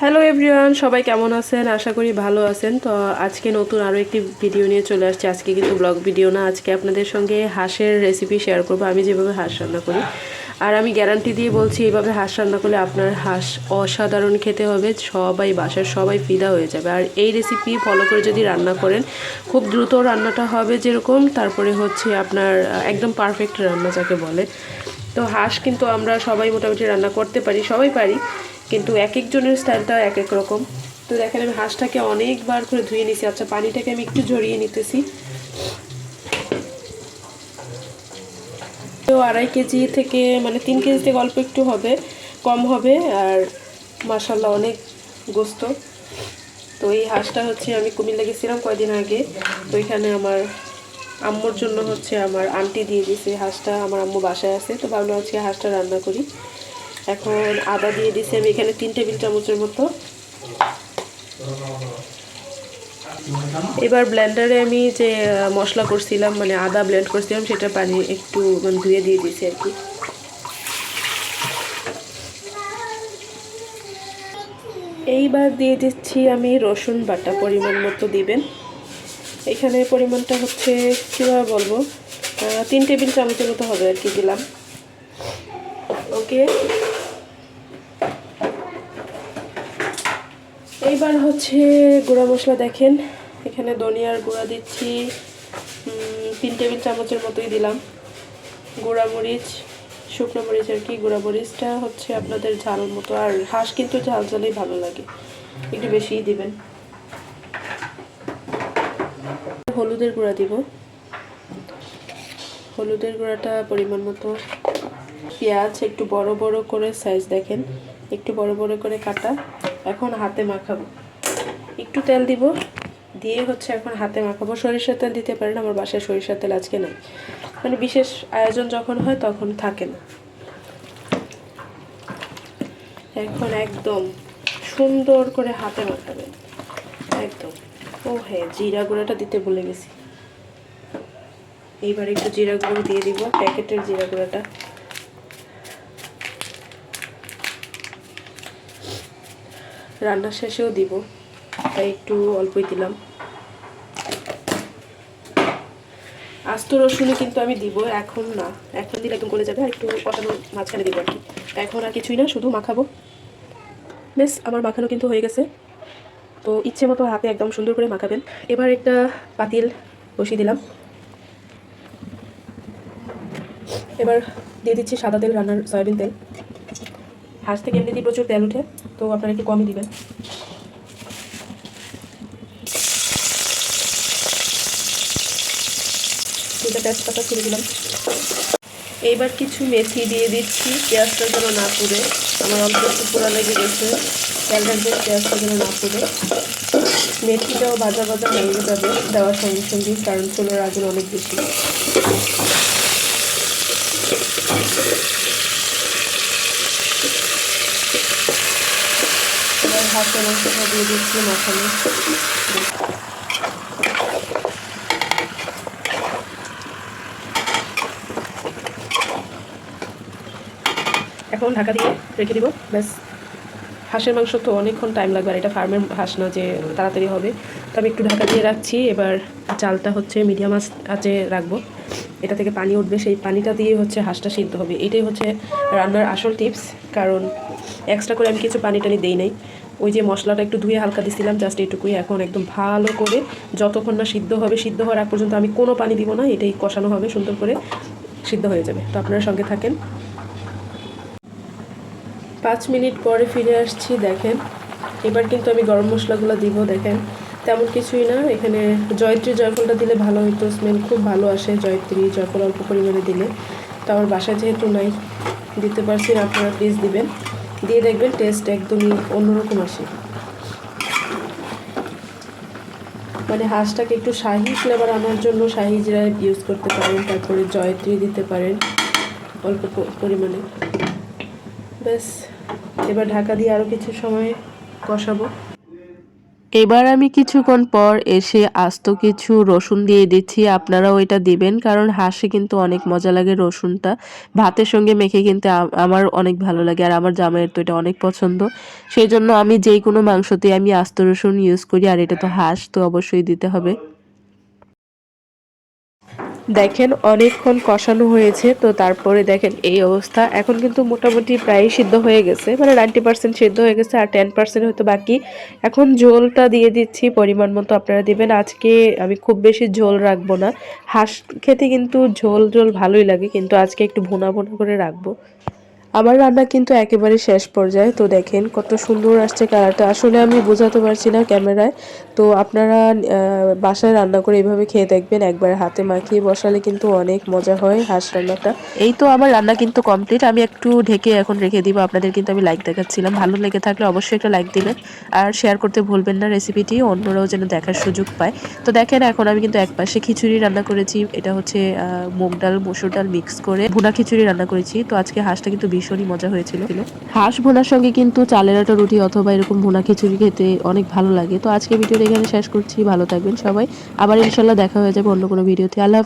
Hello everyone সবাই কেমন আছেন? আশা করি ভালো আছেন। তো আজকে নতুন আরও একটি ভিডিও নিয়ে চলে আসছি। আজকে কিন্তু ব্লগ ভিডিও না, আজকে আপনাদের সঙ্গে হাঁসের রেসিপি শেয়ার করব। আমি যেভাবে হাঁস রান্না করি, আর আমি গ্যারান্টি দিয়ে বলছি, এইভাবে হাঁস রান্না করলে আপনার হাঁস অসাধারণ খেতে হবে, সবাই বাসার সবাই ফিদা হয়ে যাবে। আর এই রেসিপি ফলো করে যদি রান্না করেন, খুব দ্রুত রান্নাটা হবে যেরকম। তারপরে হচ্ছে আপনার, একদম পারফেক্ট রান্না যাকে বলে। তো হাঁস কিন্তু আমরা সবাই মোটামুটি রান্না করতে পারি, সবাই পারি, কিন্তু এক একজনের স্টাইলটা এক এক রকম। তো দেখেন আমি হাঁসটাকে অনেকবার করে ধুয়ে নিছি আচ্ছা পানিটাকে আমি একটু ঝরিয়ে নিতেছি। তো আড়াই কেজি থেকে মানে তিন কেজি থেকে অল্প একটু হবে, কম হবে, আর মাসাল্লাহ অনেক গোস্ত। তো এই হাঁসটা হচ্ছে আমি কুমিল্লা গেছিলাম কয়দিন আগে। তো এখানে আমার আম্মুর জন্য হচ্ছে আমার আন্টি দিয়ে দিয়েছে হাঁসটা, আমার আম্মু বাসায় আছে, তো ভাবলাম হচ্ছে হাঁসটা রান্না করি। এখন আদা দিয়ে দিছি, আমি এখানে তিন টেবিল চামচের মতো। এবার ব্লেন্ডারে আমি যে মশলা করছিলাম মানে আদা ব্লেন্ড করছিলাম, সেটা পানি একটু মানে ধুয়ে দিয়ে দিয়েছি আর কি। এইবার দিয়ে দিচ্ছি আমি রসুন বাটা, পরিমাণ মতো দিবেন। এখানে পরিমাণটা হচ্ছে কীভাবে বলব তিন টেবিল চামচের মতো হবে আর কি দিলাম। ওকে। এইবার হচ্ছে গুঁড়া মশলা দেখেন, এখানে ধনিয়ার গুঁড়া দিচ্ছি তিন টেবিল চামচের মতোই দিলাম। গুঁড়া মরিচ, শুকনো মরিচ আর কি, গুঁড়া মরিচটা হচ্ছে আপনাদের ঝাল মতো। আর হাঁস কিন্তু ঝাল ঝালেই ভালো লাগে, একটু বেশিই দিবেন। হলুদের গুঁড়া দিব। হলুদের গুঁড়াটা পরিমাণ মতো পেঁয়াজ, একটু বড় বড় করে সাইজ দেখেন, একটু বড় বড় করে কাটা, এখন হাতে মাখাবো। একটু তেল দিব, দিয়ে হচ্ছে এখন হাতে মাখাবো। সরিষার তেল দিতে পারেন, আমার বাসায় সরিষার তেল আজকে নাই। মানে বিশেষ আয়োজন যখন হয় তখন থাকে না। এখন একদম সুন্দর করে হাতে মাখাবেন। একদম। ও হ্যাঁ জিরা গুঁড়োটা দিতে ভুলে গেছি। এইবার একটু জিরা গুঁড়ো দিয়ে দিব, প্যাকেটের জিরা গুঁড়োটা। রান্নার শেষেও দিব, তাই একটু অল্পই দিলাম। আস্ত রসুনে কিন্তু আমি দিব, এখন না, এখন দিলে একদম গলে যাবে আর একটু কষানো মাঝখানে দিব আর কি। এখন আর কিছুই না, শুধু মাখাবো। বেশ আমার মাখানো কিন্তু হয়ে গেছে। তো ইচ্ছে মতো হাতে একদম সুন্দর করে মাখাবেন। এবার একটা পাতিল বসিয়ে দিলাম। এবার দিয়ে দিচ্ছি সাদা তেল রান্নার সয়াবিন তেল। হাঁস থেকে এমনিতেই প্রচুর তেল উঠে, তো আপনারা একটু কমই দিবেন। তেজপাতা ছেড়ে দিলাম। এইবার কিছু মেথি দিয়ে দিচ্ছি, পেঁয়াজটা যেন না পুড়ে। আমার অল্প একটু পোড়া লেগে গেছে। তেল রাখবে পেঁয়াজটা যেন না পুড়ে। মেথিটাও ভাজা ভাজা হয়ে যাবে, দেওয়ার সঙ্গে সঙ্গে, কারণ চুলের আগুন অনেক বেশি। হাতে মাংসটা দিয়ে দিচ্ছি মাখানো। এখন ঢাকা দিয়ে রেখে দিব। ব্যাস, হাঁসের মাংস তো অনেকক্ষণ টাইম লাগবে আর এটা ফার্মের হাঁস না যে তাড়াতাড়ি হবে। তো আমি একটু ঢাকা দিয়ে রাখছি, এবার চালটা হচ্ছে মিডিয়াম আঁচ রাখব। এটা থেকে পানি উঠবে, সেই পানিটা দিয়ে হচ্ছে হাঁসটা সিদ্ধ হবে। এটাই হচ্ছে রান্নার আসল টিপস কারণ এক্সট্রা করে আমি কিছু পানি টানি দেই নাই। ওই যে মশলাটা একটু ধুয়ে হালকা দিছিলাম জাস্ট এইটুকুই এখন একদম ভালো করে যতক্ষণ না সিদ্ধ হবে, সিদ্ধ হওয়ার আগ পর্যন্ত আমি কোনো পানি দিব না, এটাই কষানো হবে সুন্দর করে, সিদ্ধ হয়ে যাবে। তো আপনারা সঙ্গে থাকেন। পাঁচ মিনিট পরে ফিরে আসছি, দেখেন। এবার কিন্তু আমি গরম মশলাগুলো দিব, দেখেন। তেমন কিছুই না, এখানে জয়ত্রী জয়ফলটা দিলে ভালো হতো স্মেল খুব ভালো আসে জয়ত্রী জয়ফল অল্প পরিমাণে দিলে। তো আমার বাসায় যেহেতু নাই, দিতে পারছি না, আপনারা প্লিজ দিবেন। দিয়ে দেখবেন টেস্ট একদমই অন্যরকম আসে। মানে হাঁসটাকে একটু শাহি ফ্লেভার আনার জন্য শাহি জিরা ইউজ করতে পারেন, তারপরে জয়ত্রী দিতে পারেন অল্প পরিমাণে। ব্যাস। এবার ঢাকা দিয়ে আরও কিছু সময় কষাবো। এবার আমি কিছুক্ষণ পর এসে আস্ত কিছু রসুন দিয়ে দিচ্ছি। আপনারাও এটা দিবেন, কারণ হাঁসে কিন্তু অনেক মজা লাগে রসুনটা। ভাতের সঙ্গে মেখে কিন্তু আমার অনেক ভালো লাগে, আর আমার জামাইয়ের তো এটা অনেক পছন্দ। সেই জন্য আমি যেই কোনো মাংসতে আমি আস্ত রসুন ইউজ করি, আর এটা তো হাঁস, তো অবশ্যই দিতে হবে। দেখেন অনেকক্ষণ কষানো হয়েছে, তো তারপরে দেখেন এই অবস্থা। এখন কিন্তু মোটামুটি প্রায় সিদ্ধ হয়ে গেছে মানে নাইনটি পার্সেন্ট সিদ্ধ হয়ে গেছে আর টেন পার্সেন্ট হয়তো বাকি। এখন ঝোলটা দিয়ে দিচ্ছি, পরিমাণ মতো আপনারা দেবেন। আজকে আমি খুব বেশি ঝোল রাখব না। হাঁস খেতে কিন্তু ঝোল ঝোল ভালোই লাগে, কিন্তু আজকে একটু ভোনা ভোনা করে রাখব। আমার রান্না কিন্তু একেবারে শেষ পর্যায়ে। তো দেখেন কত সুন্দর আসছে কালারটা। আসলে আমি বোঝাতে পারছি না ক্যামেরায়। তো আপনারা বাসায় রান্না করে এইভাবে খেয়ে দেখবেন। একবার হাতে মাখিয়ে বসালে কিন্তু অনেক মজা হয় হাঁস রান্নাটা। এই তো আমার রান্না কিন্তু কমপ্লিট আমি একটু ঢেকে এখন রেখে দিব। আপনাদের কিন্তু আমি লাইক দেখাচ্ছিলাম। ভালো লেগে থাকলে অবশ্যই একটা লাইক দিবেন। আর শেয়ার করতে ভুলবেন না রেসিপিটি অন্যরাও যেন দেখার সুযোগ পায়। তো দেখেন এখন আমি কিন্তু এক পাশে খিচুড়ি রান্না করেছি। এটা হচ্ছে মুগ ডাল, মসুর ডাল মিক্স করে ভুনা খিচুড়ি রান্না করেছি। তো আজকে হাঁসটা কিন্তু ভীষণই মজা হয়েছিল। হাঁস ভোনার সঙ্গে কিন্তু চালের আটা, রুটি অথবা এরকম ভোনা খিচুড়ি খেতে অনেক ভালো লাগে। তো আজকে ভিডিওটা এখানে শেষ করছি। ভালো থাকবেন সবাই। আবার ইনশাল্লাহ দেখা হয়ে যাবে অন্য কোনো ভিডিওতে। আল্লাহ